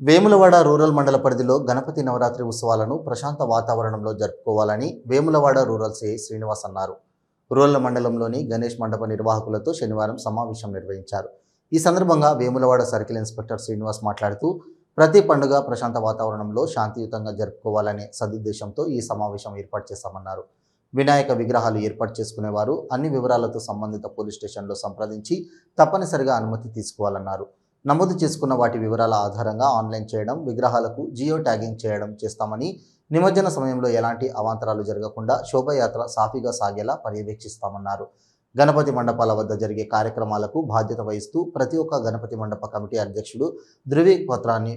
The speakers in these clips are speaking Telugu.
వేములవాడ రూరల్ మండల పరిధిలో గణపతి నవరాత్రి ఉత్సవాలను ప్రశాంత వాతావరణంలో జరుపుకోవాలని వేములవాడ రూరల్ సిఐ శ్రీనివాస్ అన్నారు. రూరల్ మండలంలోని గణేష్ మండప నిర్వాహకులతో శనివారం సమావేశం నిర్వహించారు. ఈ సందర్భంగా వేములవాడ సర్కిల్ ఇన్స్పెక్టర్ శ్రీనివాస్ మాట్లాడుతూ ప్రతి పండుగ ప్రశాంత వాతావరణంలో శాంతియుతంగా జరుపుకోవాలనే సదుద్దేశంతో ఈ సమావేశం ఏర్పాటు చేశామన్నారు. వినాయక విగ్రహాలు ఏర్పాటు చేసుకునేవారు అన్ని వివరాలతో సంబంధిత పోలీస్ స్టేషన్లో సంప్రదించి తప్పనిసరిగా అనుమతి తీసుకోవాలన్నారు. నమోదు చేసుకున్న వాటి వివరాల ఆధారంగా ఆన్లైన్ చేయడం విగ్రహాలకు జియో ట్యాగింగ్ చేయడం చేస్తామని నిమజ్జన సమయంలో ఎలాంటి అవాంతరాలు జరగకుండా శోభయాత్ర సాఫీగా సాగేలా పర్యవేక్షిస్తామన్నారు. గణపతి మండపాల వద్ద జరిగే కార్యక్రమాలకు బాధ్యత వహిస్తూ ప్రతి ఒక్క గణపతి మండప కమిటీ అధ్యక్షుడు ధృవీ పత్రాన్ని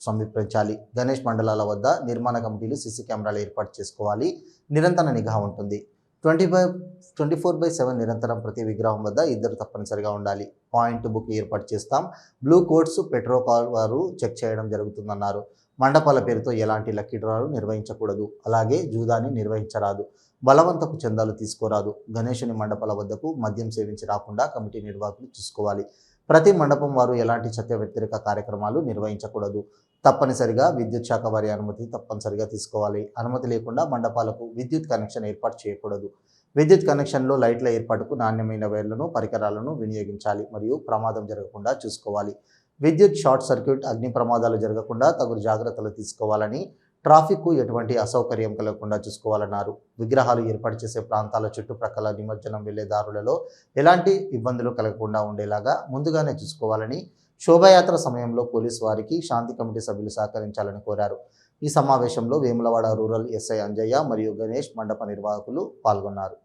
సమర్పించాలి గణేష్ మండలాల వద్ద నిర్మాణ కమిటీలు సీసీ కెమెరాలు ఏర్పాటు చేసుకోవాలి. నిరంతర నిఘా ఉంటుంది. Twenty five twenty four by seven నిరంతరం ప్రతి విగ్రహం వద్ద ఇద్దరు తప్పనిసరిగా ఉండాలి. పాయింట్ బుక్ ఏర్పాటు చేస్తాం. బ్లూ కోడ్స్ పెట్రోకాల్ వారు చెక్ చేయడం జరుగుతుందన్నారు. మండపాల పేరుతో ఎలాంటి లక్కీ డ్రాలు నిర్వహించకూడదు. అలాగే జూదాన్ని నిర్వహించరాదు. బలవంతపు చందాలు తీసుకోరాదు. గణేశుని మండపాల వద్దకు మద్యం సేవించి రాకుండా కమిటీ నిర్వాహకులు చూసుకోవాలి. ప్రతి మండపం వారు ఎలాంటి సత్య వ్యతిరేక కార్యక్రమాలు నిర్వహించకూడదు. తప్పనిసరిగా విద్యుత్ శాఖ వారి అనుమతి తప్పనిసరిగా తీసుకోవాలి. అనుమతి లేకుండా మండపాలకు విద్యుత్ కనెక్షన్ ఏర్పాటు చేయకూడదు. విద్యుత్ కనెక్షన్లో లైట్ల ఏర్పాటుకు నాణ్యమైన వైర్లను పరికరాలను వినియోగించాలి మరియు ప్రమాదం జరగకుండా చూసుకోవాలి. విద్యుత్ షార్ట్ సర్క్యూట్ అగ్ని ప్రమాదాలు జరగకుండా తగు జాగ్రత్తలు తీసుకోవాలని ట్రాఫిక్కు ఎటువంటి అసౌకర్యం కలగకుండా చూసుకోవాలన్నారు. విగ్రహాలు ఏర్పాటు చేసే ప్రాంతాల చుట్టుప్రక్కల నిమజ్జనం వెళ్ళే దారులలో ఎలాంటి ఇబ్బందులు కలగకుండా ఉండేలాగా ముందుగానే చూసుకోవాలని శోభాయాత్ర సమయంలో పోలీసు వారికి శాంతి కమిటీ సభ్యులు సహకరించాలని కోరారు. ఈ సమావేశంలో వేములవాడ రూరల్ ఎస్ఐ అంజయ్య మరియు గణేష్ మండప నిర్వాహకులు పాల్గొన్నారు.